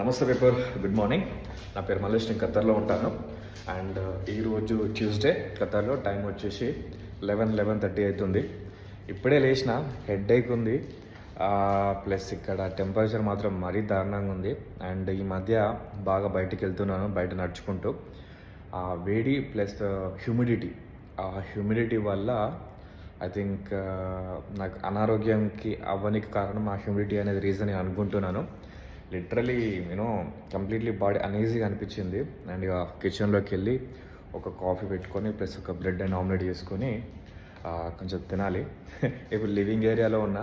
నమస్తే paper good morning. నా పేరు మల్లేష్ నేను ఖత్తర్లో ఉంటాను. అండ్ ఈరోజు ట్యూస్డే ఖత్తర్లో టైం వచ్చేసి లెవెన్ లెవెన్ థర్టీ అవుతుంది. ఇప్పుడే లేచిన హెడ్ ఏక్ ఉంది ప్లస్ ఇక్కడ టెంపరేచర్ మాత్రం మరీ దారుణంగా ఉంది. అండ్ ఈ మధ్య బాగా బయటికి వెళ్తున్నాను బయట నడుచుకుంటూ. ఆ వేడి ప్లస్ హ్యూమిడిటీ. ఆ హ్యూమిడిటీ వల్ల ఐ థింక్ నాకు అనారోగ్యంకి అవ్వనికి కారణం ఆ హ్యూమిడిటీ అనేది రీజన్ నేను అనుకుంటున్నాను. Literally you know completely body అనేజీగా అనిపించింది. అండ్ ఇక కిచెన్లోకి వెళ్ళి ఒక కాఫీ పెట్టుకొని ప్లస్ ఒక బ్రెడ్ అండ్ ఆమ్లెట్ చేసుకొని కొంచెం తినాలి. ఇప్పుడు లివింగ్ ఏరియాలో ఉన్న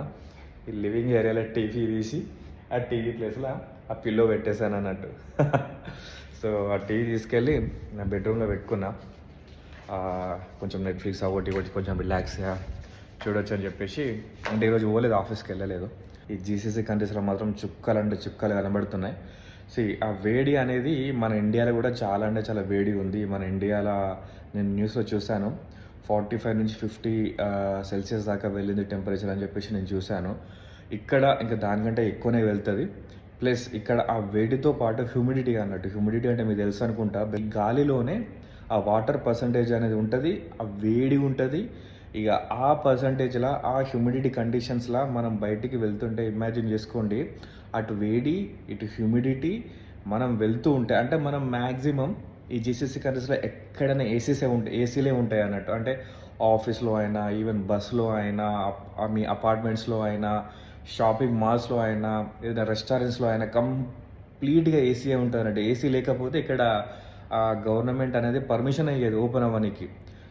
ఈ లివింగ్ ఏరియాలో టీవీ తీసి ఆ టీవీ ప్లేస్లో ఆ పిల్లో పెట్టేశాను అన్నట్టు. సో ఆ టీవీ తీసుకెళ్ళి నా బెడ్రూమ్లో పెట్టుకున్నా. కొంచెం నెట్ఫ్లిక్స్ ఒకటి ఒకటి కొంచెం రిలాక్స్గా చూడొచ్చు అని చెప్పేసి అంటే ఈరోజు పోలేదు ఆఫీస్కి వెళ్ళలేదు. ఈ జీసీసీ కంట్రీస్లో మాత్రం చుక్కలు అంటే చుక్కలు కనబడుతున్నాయి. సో ఆ వేడి అనేది మన ఇండియాలో కూడా చాలా అంటే చాలా వేడి ఉంది. మన ఇండియాలో నేను న్యూస్లో చూశాను. ఫార్టీ ఫైవ్ నుంచి ఫిఫ్టీ సెల్సియస్ దాకా వెళ్ళింది టెంపరేచర్ అని చెప్పేసి నేను చూశాను. ఇక్కడ ఇంకా దానికంటే ఎక్కువనే వెళ్తుంది. ప్లస్ ఇక్కడ ఆ వేడితో పాటు హ్యూమిడిటీ అన్నట్టు. హ్యూమిడిటీ అంటే మీకు తెలుసు అనుకుంటా. గాలిలోనే ఆ వాటర్ పర్సంటేజ్ అనేది ఉంటుంది. ఆ వేడి ఉంటుంది. ఇక ఆ పర్సంటేజ్లా ఆ హ్యూమిడిటీ కండిషన్స్లా మనం బయటికి వెళ్తుంటే ఇమాజిన్ చేసుకోండి. అటు వేడి ఇటు హ్యూమిడిటీ మనం వెళ్తూ ఉంటే అంటే మనం మ్యాక్సిమం ఈ జీసీసీ కంట్రీస్లో ఎక్కడైనా ఏసీసే ఉంటాయి ఏసీలే ఉంటాయి అన్నట్టు. అంటే ఆఫీస్లో అయినా ఈవెన్ బస్సులో అయినా అప్- మీ అపార్ట్మెంట్స్లో అయినా షాపింగ్ మాల్స్లో అయినా ఏదైనా రెస్టారెంట్స్లో అయినా కంప్లీట్గా ఏసీ ఉంటుంది అన్నట్టు. ఏసీ లేకపోతే ఇక్కడ గవర్నమెంట్ అనేది పర్మిషన్ అయ్యేది ఓపెన్ అవ్వడానికి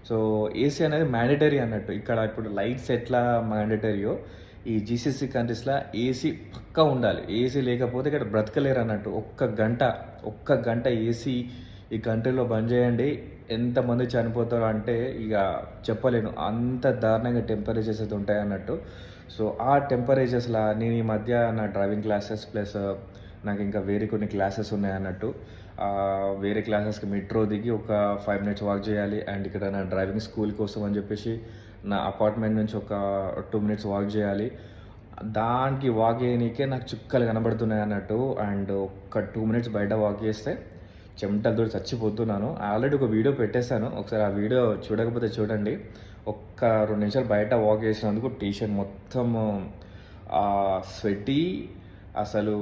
సో ఏసీ అనేది మ్యాండేటరీ అన్నట్టు. ఇక్కడ ఇప్పుడు లైట్స్ ఎట్లా మ్యాండేటరీయో ఈ జీసీసీ కంట్రీస్లో ఏసీ పక్కా ఉండాలి. ఏసీ లేకపోతే ఇక్కడ బ్రతకలేరు అన్నట్టు. ఒక్క గంట ఒక్క గంట ఏసీ ఈ కంట్రీలో బంద్ చేయండి. ఎంతమంది చనిపోతారో అంటే ఇక చెప్పలేను. అంత దారుణంగా టెంపరేచర్స్ అయితే ఉంటాయి అన్నట్టు. సో ఆ టెంపరేచర్స్లా నేను ఈ మధ్య నా డ్రైవింగ్ క్లాసెస్ ప్లస్ నాకు ఇంకా వేరే కొన్ని క్లాసెస్ ఉన్నాయి అన్నట్టు. వేరే క్లాసెస్కి మెట్రో దిగి ఒక ఫైవ్ మినిట్స్ వాక్ చేయాలి అండ్ ఇక్కడ నా డ్రైవింగ్ స్కూల్ కోసం అని చెప్పేసి నా అపార్ట్మెంట్ నుంచి ఒక టూ మినిట్స్ వాక్ చేయాలి. దానికి వాక్ చేయనీకే నాకు చుక్కలు కనబడుతున్నాయి అన్నట్టు అండ్ ఒక టూ మినిట్స్ బయట వాక్ చేస్తే చెమటలతో చచ్చిపోతున్నాను. ఆల్రెడీ ఒక వీడియో పెట్టేశాను. ఒకసారి ఆ వీడియో చూడకపోతే చూడండి. ఒక్క రెండు నిమిషాలు బయట వాక్ చేసినందుకు టీ షర్ట్ మొత్తం స్వెటీ అసలు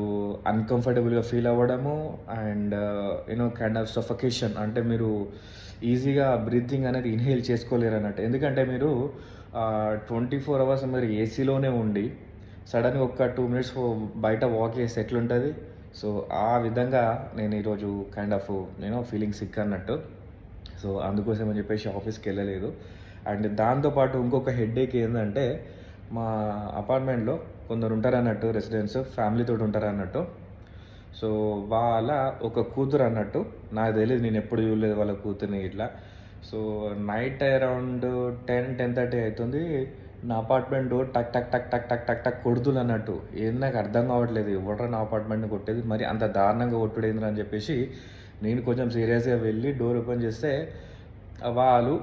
అన్కంఫర్టబుల్గా ఫీల్ అవ్వడము and you know kind of suffocation అంటే మీరు ఈజీగా బ్రీతింగ్ అనేది ఇన్హేల్ చేసుకోలేరు అన్నట్టు ఎందుకంటే మీరు ట్వంటీ ఫోర్ అవర్స్ మీరు ఏసీలోనే ఉండి సడన్గా ఒక టూ మినిట్స్ బయట వాక్ చేస్తే ఎట్లుంటుంది? సో ఆ విధంగా నేను ఈరోజు కైండ్ ఆఫ్ నేను ఫీలింగ్ సిక్ అన్నట్టు. సో అందుకోసం అని చెప్పేసి ఆఫీస్కి వెళ్ళలేదు. అండ్ దాంతోపాటు ఇంకొక హెడేక్ ఏంటంటే మా అపార్ట్మెంట్లో కొందరు ఉంటారు అన్నట్టు రెసిడెంట్స్ ఫ్యామిలీతో ఉంటారు అన్నట్టు సో వాళ్ళ ఒక కూతురు అన్నట్టు నాకు తెలియదు నేను ఎప్పుడు చూడలేదు వాళ్ళ కూతుర్ని ఇట్లా. So night around ten ten thirty అవుతుంది నా అపార్ట్మెంట్ డోర్ టక్ టక్ టక్ టక్ టక్ టక్ టక్ కొడుతులు అన్నట్టు ఏంది నాకు అర్థం కావట్లేదు ఎవడరా నా అపార్ట్మెంట్ని కొట్టేది? మరి అంత దారుణంగా కొట్టుడేంద్ర అని చెప్పేసి నేను కొంచెం సీరియస్గా వెళ్ళి డోర్ ఓపెన్ చేస్తే వాళ్ళు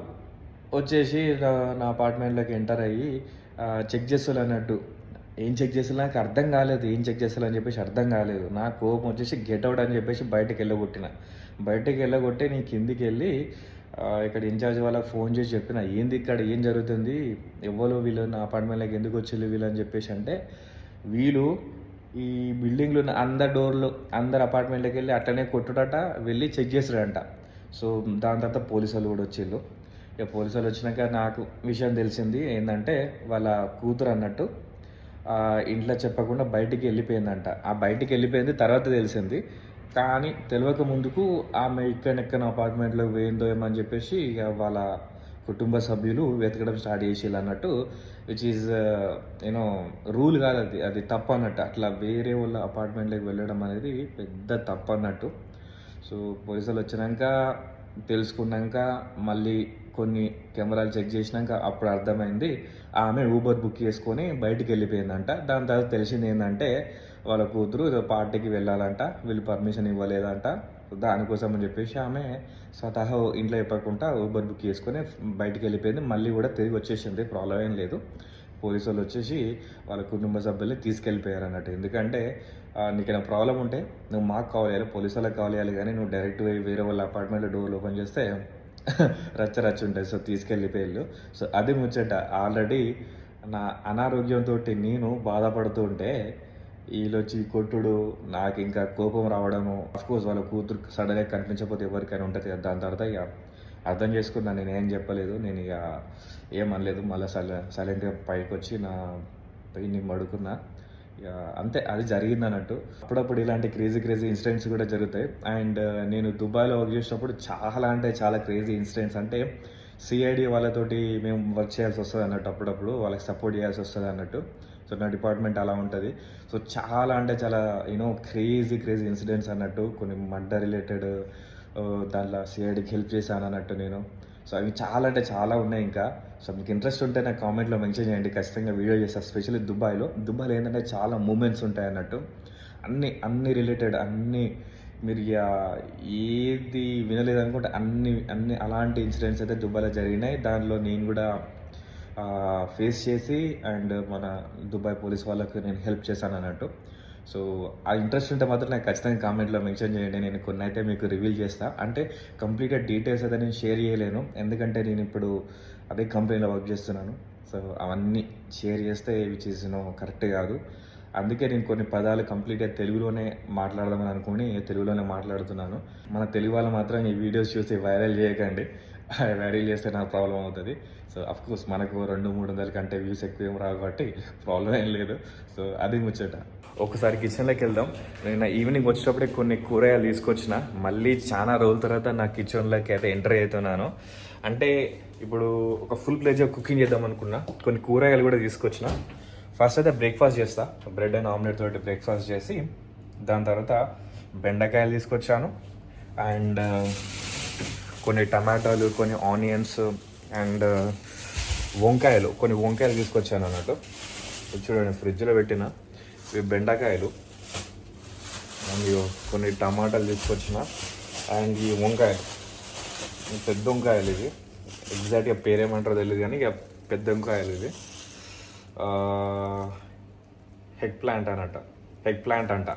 వచ్చేసి నా- నా అపార్ట్మెంట్లోకి ఎంటర్ అయ్యి చెక్ చేస్తారు అన్నట్టు ఏం చెక్ చేస్తారు నాకు అర్థం కాలేదు ఏం చెక్ చేసాలని చెప్పేసి అర్థం కాలేదు. నా కోపం వచ్చేసి గెట్ అవుట్ అని చెప్పేసి బయటకు వెళ్ళగొట్టిన. బయటకు వెళ్ళగొట్టి నేను కిందికి వెళ్ళి ఇక్కడ ఇన్ఛార్జ్ వాళ్ళకి ఫోన్ చేసి చెప్పిన. ఏంది ఇక్కడ ఏం జరుగుతుంది? ఎవరు వీళ్ళు నా అపార్ట్మెంట్లోకి ఎందుకు వచ్చి వీళ్ళు అని చెప్పేసి అంటే వీళ్ళు ఈ బిల్డింగ్లో ఉన్న అందరి డోర్లు అందరు అపార్ట్మెంట్లోకి వెళ్ళి అట్లనే కొట్టుడట వెళ్ళి చెక్ చేస్తాడంట సో దాని తర్వాత పోలీసు వాళ్ళు కూడా వచ్చిళ్ళు. ఇక పోలీసు వాళ్ళు వచ్చినాక నాకు విషయం తెలిసింది ఏంటంటే వాళ్ళ కూతురు అన్నట్టు ఇంట్లో చెప్పకుండా బయటికి వెళ్ళిపోయిందంట. ఆ బయటికి వెళ్ళిపోయింది తర్వాత తెలిసింది. కానీ తెలియక ముందుకు ఆమె ఇక్కడెక్కడ అపార్ట్మెంట్లో పోయిందో ఏమని చెప్పేసి ఇక వాళ్ళ కుటుంబ సభ్యులు వెతకడం స్టార్ట్ చేసేది అన్నట్టు విచ్ ఈజ్ యూనో రూల్ కాదు అది. అది తప్పు అన్నట్టు. అట్లా వేరే వాళ్ళ అపార్ట్మెంట్లోకి వెళ్ళడం అనేది పెద్ద తప్పు అన్నట్టు. సో పోలీసులు వచ్చినాక తెలుసుకున్నాక మళ్ళీ కొన్ని కెమెరాలు చెక్ చేసినాక అప్పుడు అర్థమైంది ఆమె ఊబర్ బుక్ చేసుకొని బయటికి వెళ్ళిపోయిందంట. దాని తర్వాత తెలిసింది ఏంటంటే వాళ్ళ కూతురు ఏదో పార్టీకి వెళ్ళాలంట వీళ్ళు పర్మిషన్ ఇవ్వలేదంట. దానికోసం అని చెప్పేసి ఆమె స్వతహా ఇంట్లో చెప్పకుండా ఊబర్ బుక్ చేసుకొని బయటికి వెళ్ళిపోయింది. మళ్ళీ కూడా తిరిగి వచ్చేసింది. ప్రాబ్లం ఏం లేదు. పోలీసు వాళ్ళు వచ్చేసి వాళ్ళ కుటుంబ సభ్యుల్ని తీసుకెళ్ళిపోయారు అన్నట్టు. ఎందుకంటే నీకు ఏమైనా ప్రాబ్లం ఉంటే నువ్వు మాకు కావాలి పోలీసు వాళ్ళకి కావాలి కానీ నువ్వు డైరెక్ట్ వేరే వాళ్ళ అపార్ట్మెంట్లో డోర్ ఓపెన్ చేస్తే రచ్చ రచ్చ ఉంటుంది సో తీసుకెళ్ళిపోయిళ్ళు సో అది ముచ్చట. ఆల్రెడీ నా అనారోగ్యంతో నేను బాధపడుతూ ఉంటే వీళ్ళొచ్చి కొట్టుడు నాకు ఇంకా కోపం రావడము కోర్స్ వాళ్ళ కూతురు సడన్గా కనిపించకపోతే ఎవరికైనా ఉంటుంది కదా. దాని తర్వాత ఇక అర్థం చేసుకున్నాను నేను ఏం చెప్పలేదు. నేను ఇక ఏమనలేదు మళ్ళీ సైలెంట్గా పైకి వచ్చి నా పెయిన్ని మడుకున్నా అంతే అది జరిగింది అన్నట్టు అప్పుడప్పుడు ఇలాంటి క్రేజీ క్రేజీ ఇన్సిడెంట్స్ కూడా జరుగుతాయి. అండ్ నేను దుబాయ్లో వర్క్ చేసినప్పుడు చాలా అంటే చాలా క్రేజీ ఇన్సిడెంట్స్. అంటే సిఐడి వాళ్ళతోటి మేము వర్క్ చేయాల్సి వస్తుంది అన్నట్టు అప్పుడప్పుడు వాళ్ళకి సపోర్ట్ చేయాల్సి వస్తుంది అన్నట్టు. సో నా డిపార్ట్మెంట్ అలా ఉంటుంది. సో చాలా అంటే చాలా యూనో క్రేజీ క్రేజీ ఇన్సిడెంట్స్ అన్నట్టు కొన్ని మడ్డ రిలేటెడ్ దాంట్లో సిఐడికి హెల్ప్ చేశాను అన్నట్టు నేను. సో అవి చాలా అంటే చాలా ఉన్నాయి ఇంకా. సో మీకు ఇంట్రెస్ట్ ఉంటే నాకు కామెంట్లో మెన్షన్ చేయండి. ఖచ్చితంగా వీడియో చేస్తాను స్పెషల్లీ దుబాయ్లో. దుబాయ్లో ఏంటంటే చాలా మూమెంట్స్ ఉంటాయి అన్నట్టు. అన్ని అన్ని రిలేటెడ్ అన్ని మీరు ఇక ఏది వినలేదనుకుంటే అన్ని అన్ని అలాంటి ఇన్సిడెంట్స్ అయితే దుబాయ్లో జరిగినాయి. దానిలో నేను కూడా ఫేస్ చేసి అండ్ మన దుబాయ్ పోలీస్ వాళ్ళకి నేను హెల్ప్ చేశాను అన్నట్టు. సో ఆ ఇంట్రెస్ట్ ఉంటే మాత్రం నాకు ఖచ్చితంగా కామెంట్లో మెన్షన్ చేయండి. నేను కొన్ని అయితే మీకు రివీల్ చేస్తా. అంటే కంప్లీట్గా డీటెయిల్స్ అయితే నేను షేర్ చేయలేను. ఎందుకంటే నేను ఇప్పుడు అదే కంపెనీలో వర్క్ చేస్తున్నాను. సో అవన్నీ షేర్ చేస్తే ఏవి ఇస్ కరెక్ట్ కాదు. అందుకే నేను కొన్ని పదాలు కంప్లీట్గా తెలుగులోనే మాట్లాడదామని అనుకుని తెలుగులోనే మాట్లాడుతున్నాను. మన తెలుగు వాళ్ళు మాత్రం ఈ వీడియోస్ చూసి వైరల్ చేయకండి. వైరల్ చేస్తే నాకు ప్రాబ్లం అవుతుంది. సో అఫ్ కోర్స్ మనకు రెండు మూడు వందల కంటే వ్యూస్ ఎక్కువ ఏం రావు కాబట్టి ప్రాబ్లం ఏం లేదు. సో అది ముచ్చట. ఒకసారి కిచెన్లోకి వెళ్దాం. నేను ఈవినింగ్ వచ్చేటప్పుడే కొన్ని కూరగాయలు తీసుకొచ్చిన. మళ్ళీ చాలా రోజుల తర్వాత నా కిచెన్లోకి అయితే ఎంటర్ అవుతున్నాను. అంటే ఇప్పుడు ఒక ఫుల్ ప్లేజ్ కుకింగ్ చేద్దాం అనుకున్నా. కొన్ని కూరగాయలు కూడా తీసుకొచ్చిన. ఫస్ట్ అయితే బ్రేక్ఫాస్ట్ చేస్తా. బ్రెడ్ అండ్ ఆమ్లెట్ తోటి బ్రేక్ఫాస్ట్ చేసి దాని తర్వాత బెండకాయలు తీసుకొచ్చాను. అండ్ uh, కొన్ని టమాటాలు కొన్ని ఆనియన్స్ అండ్ uh, వంకాయలు. కొన్ని వంకాయలు తీసుకొచ్చాను అన్నట్టు. చూడండి ఫ్రిడ్జ్లో పెట్టిన. ఇవి బెండకాయలు. అండ్ కొన్ని టమాటాలు తీసుకొచ్చిన అండ్ ఈ వంకాయలు. పెద్ద వంకాయలు ఇది ఎగ్జాక్ట్గా పేరేమంటారో తెలియదు కానీ ఇక పెద్ద వంకాయలు ఇది హెగ్ ప్లాంట్ అనట హెగ్ ప్లాంట్ అంట.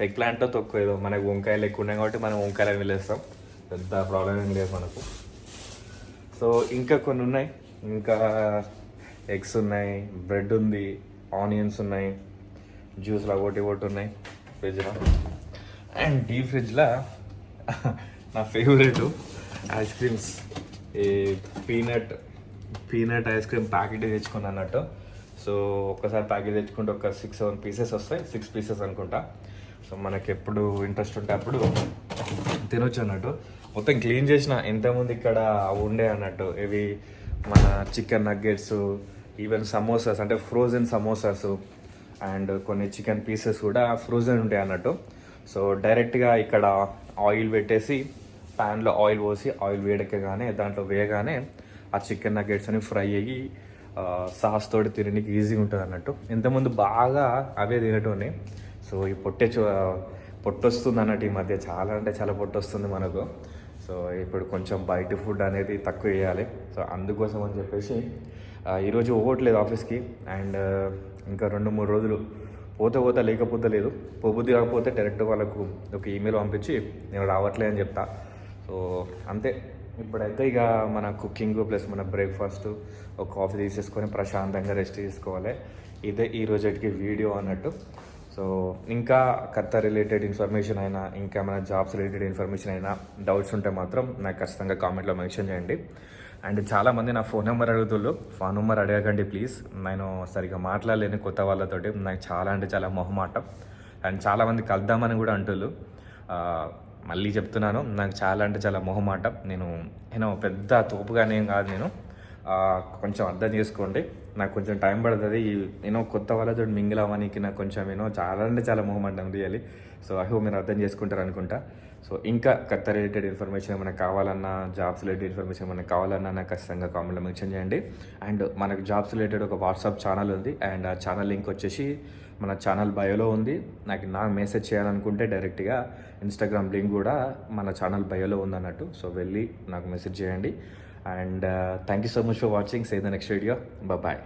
హెగ్ ప్లాంట్తో తక్కువ ఏదో మనకు వంకాయలు ఎక్కువ ఉన్నాయి కాబట్టి మనం వంకాయలు వెళ్ళేస్తాం పెద్ద ప్రాబ్లం ఏం లేదు మనకు. సో ఇంకా కొన్ని ఉన్నాయి. ఇంకా ఎగ్స్ ఉన్నాయి బ్రెడ్ ఉంది ఆనియన్స్ ఉన్నాయి. జ్యూస్లో ఒకటి ఒకటి ఉన్నాయి ఫ్రిడ్జ్లో. అండ్ డీ ఫ్రిడ్జ్లో నా ఫేవరెట్ ఐస్ క్రీమ్స్. ఈ peanut peanut ice cream packet తెచ్చుకున్నాను అన్నట్టు. సో ఒక్కసారి ప్యాకెట్ తెచ్చుకుంటే ఒక సిక్స్ సెవెన్ పీసెస్ వస్తాయి. సిక్స్ పీసెస్ అనుకుంటా. సో మనకి ఎప్పుడు ఇంట్రెస్ట్ ఉంటే అప్పుడు తినొచ్చు అన్నట్టు. మొత్తం క్లీన్ చేసిన ఎంతమంది ఇక్కడ ఉండే అన్నట్టు. ఇవి మన చికెన్ నగ్గెట్స్ ఈవెన్ సమోసాస్ అంటే ఫ్రోజన్ సమోసాస్ అండ్ కొన్ని చికెన్ పీసెస్ కూడా ఫ్రోజన్ ఉంటాయి అన్నట్టు. సో డైరెక్ట్గా ఇక్కడ ఆయిల్ పెట్టేసి ప్యాన్లో ఆయిల్ పోసి ఆయిల్ వేడెక్కగానే దాంట్లో వేయగానే ఆ చికెన్ నగెట్స్ అని ఫ్రై అయ్యి సాస్ తోటి తినడానికి ఈజీగా ఉంటుంది అన్నట్టు. ఇంతకుముందు బాగా అవే తినటోని సో ఈ పొట్టే చూ పొట్టొస్తుంది అన్నట్టు ఈ మధ్య చాలా అంటే చాలా పొట్టొస్తుంది మనకు. సో ఇప్పుడు కొంచెం బయట ఫుడ్ అనేది తక్కువ వేయాలి సో అందుకోసం అని చెప్పేసి ఈరోజు పోవట్లేదు ఆఫీస్కి. అండ్ ఇంకా రెండు మూడు రోజులు పోతే పోతే లేకపోతే లేదు. పోబుద్ది కాకపోతే డైరెక్ట్ వాళ్ళకు ఒక ఈమెయిల్ పంపించి నేను రావట్లే అని చెప్తా. సో అంతే. ఇప్పుడైతే ఇక మన కుకింగ్ ప్లస్ మన బ్రేక్ఫాస్ట్ ఒక కాఫీ తీసేసుకొని ప్రశాంతంగా రెస్ట్ తీసుకోవాలి. ఇదే ఈ రోజుకి వీడియో అన్నట్టు. సో ఇంకా కథ రిలేటెడ్ ఇన్ఫర్మేషన్ అయినా ఇంకా మన జాబ్స్ రిలేటెడ్ ఇన్ఫర్మేషన్ అయినా డౌట్స్ ఉంటే మాత్రం నాకు ఖచ్చితంగా కామెంట్లో మెన్షన్ చేయండి. అండ్ చాలామంది నా ఫోన్ నెంబర్ అడుగుతుళ్ళు. ఫోన్ నెంబర్ అడగకండి ప్లీజ్. నేను సరిగ్గా మాట్లాడలేను కొత్త వాళ్ళతోటి. నాకు చాలా అంటే చాలా మొహమాటం. అండ్ చాలామంది కలుద్దామని కూడా అంటుళ్ళు. మళ్ళీ చెప్తున్నాను. నాకు చాలా అంటే చాలా మొహమాటం. నేను నేను పెద్ద తోపుగానేం కాదు నేను. కొంచెం అర్థం చేసుకోండి. నాకు కొంచెం టైం పడుతుంది. నేను కొత్త వాళ్ళతో మింగిల్ అవ్వడానికి నాకు కొంచెం నేను చాలా అంటే చాలా మొహమాటం రియలీ సో ఐ హోప్ మీరు అర్థం చేసుకుంటారు అనుకుంటా. సో ఇంకా కత్త రిలేటెడ్ ఇన్ఫర్మేషన్ ఏమైనా కావాలన్నా జాబ్స్ రిలేటెడ్ ఇన్ఫర్మేషన్ ఏమైనా కావాలన్నా నాకు ఖచ్చితంగా కామెంట్లో మెన్షన్ చేయండి. అండ్ మనకు జాబ్స్ రిలేటెడ్ ఒక వాట్సాప్ ఛానల్ ఉంది. అండ్ ఆ ఛానల్ లింక్ వచ్చేసి మన ఛానల్ బయోలో ఉంది. నాకు నా మెసేజ్ చేయాలనుకుంటే డైరెక్ట్గా ఇన్స్టాగ్రామ్ లింక్ కూడా మన ఛానల్ బయోలో ఉందన్నట్టు సో వెళ్ళి నాకు మెసేజ్ చేయండి. And thank you so much for watching see the next video bye